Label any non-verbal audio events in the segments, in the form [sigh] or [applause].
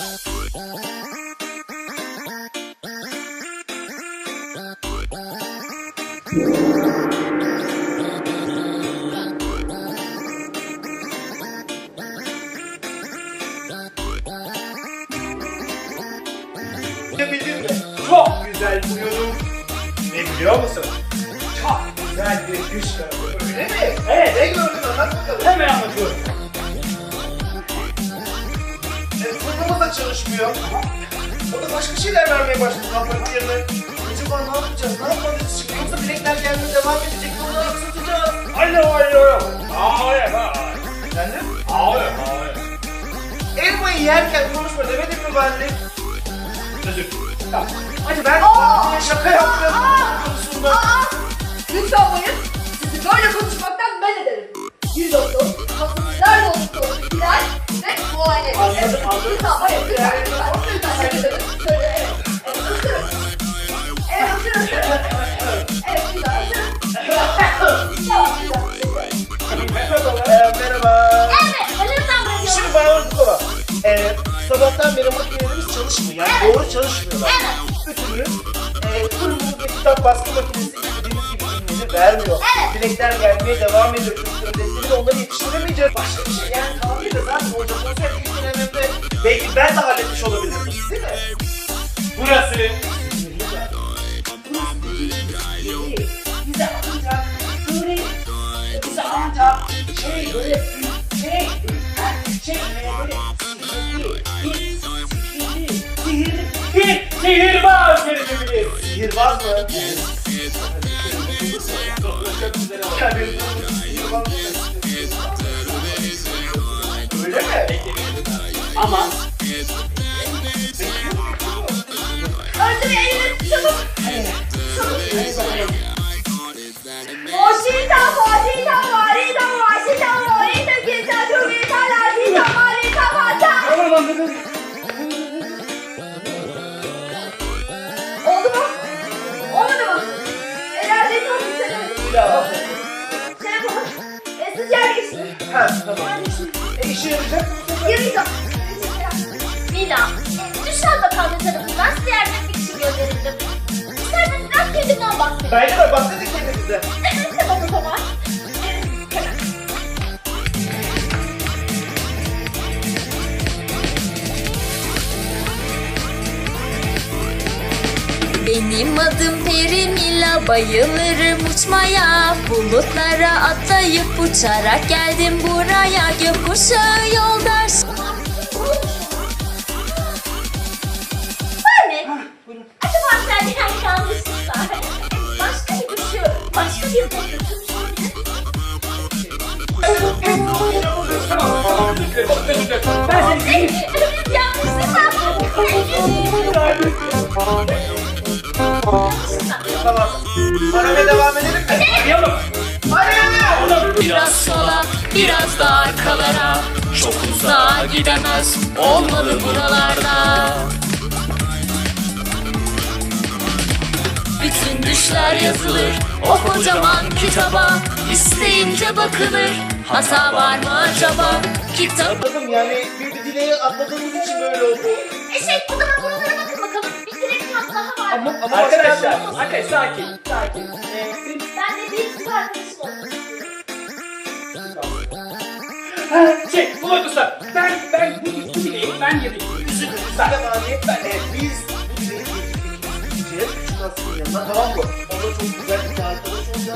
Çok güzel buluyorum. Ne biliyor musun? Çok güzel bir gördüm. Öyle mi? Evet. Ne gördün anlat bakalım. Hemen anlatıyorum. Çalışmıyor. O da başka şeyler vermeye başladı kafanın yerine. Acaba ne yapacağız? Ne yapmalıyız? Yoksa bilekler gelmeye devam edecek. Bunu nasıl tutacağız? Alo alo. Hayır hayır. Efendim? Hayır hayır. Elmayı yerken konuşma demedim mi ben de? Özür Ya, Hadi ben şaka yaptım merhaba. Evet, ölürsen bırakıyorum. Şimdi bana bir konu. Ee, sabahtan beri makinelerimiz çalışmıyor. Yani Evet. doğru çalışmıyorlar. Evet. Bir türlü e, fırınımızda kitap baskı makinesi istediğimiz gibi ürünleri vermiyor. Evet. Dilekler gelmeye devam ediyor. Çünkü de onları yetiştiremeyeceğiz. Başka bir şey yani kalmıyor da zaten ilk dönemde belki ben de halletmiş olabilirim. Değil mi? Burası Bize ancak böyle bize ancak şey böyle şey şey böyle sihir bir sihirbaz gerekebilir. sihirbaz mı? Sihirbaz mı? Ama Önce bir elini çabuk. Moşita, moşita, morita, moşita, morita, kita, chugita, latita, morita, mata. tamam anladım. Oldu mu? Olmadı mı? Eğer de çok güzel Bir daha bak. Şey yapalım. E, yer değiştirin. Ha tamam. E işe yarayacak? Mina, Düşen Bakanlığı tarafından size yardım etmek için gönderildim. İsterseniz biraz kendimden bahsedeyim. Bence de bahsedin kendinize. tamam o zaman. Benim adım Peri Mila, bayılırım uçmaya Bulutlara atlayıp uçarak geldim buraya Gökkuşağı dilerim. Ben. Biraz sola, biraz da arkalara Çok uzağa gidemez Olmalı buralarda Bütün düşler yazılır O kocaman kitaba İsteyince bakılır Hata var mı acaba? Kitap Anladım yani bir, dileği atladığımız için böyle oldu. E şey o zaman buralara bakın bakalım Bir dilek kat daha var Ama, ama Arkadaşlar, başka- arkadaşlar sakin, sakin. Ee, Ben de bir kız arkadaşım Ha, şey, Bulut Usta, ben, ben bu, dileği ben yapayım. Üzülme Ben lütfen. de maliyet ben. Küçük Aslı'nın yanına tamam mı?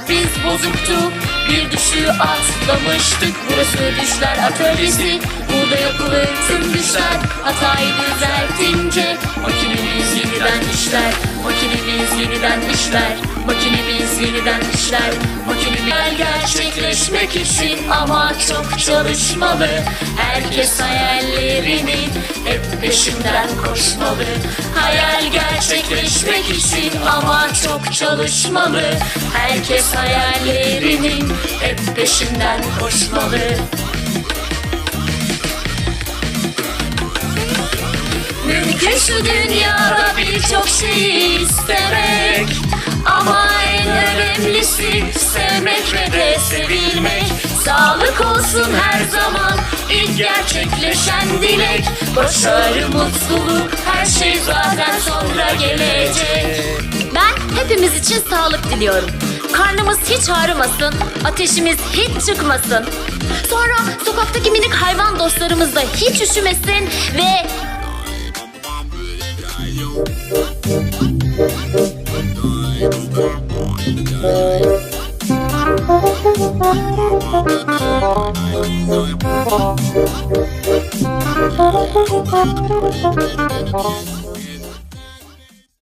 Biz bozuktuk, bir düşü atlamıştık. Burası düşler atölyesi, burada yapılır tüm düşler Hatayı düzeltince makinemiz yeniden işler. Makinemiz yeniden işler, makinemiz yeniden işler. Makinemiz gerçekleşmek için ama çok çalışmalı. Herkes hayallerinin hep peşinden koşmalı. Hayal gerçekleşmek için ama çok çalışmalı Herkes hayallerinin hep peşinden koşmalı. Mümkün şu dünyada birçok şey istemek. Ama en önemlisi sevmek ve de sevilmek. Sağlık olsun her zaman ilk gerçekleşen dilek. Başarı, mutluluk, her şey zaten sonra gelecek hepimiz için sağlık diliyorum Karnımız hiç ağrımasın, ateşimiz hiç çıkmasın Sonra sokaktaki minik hayvan dostlarımız da hiç üşümesin ve. [laughs]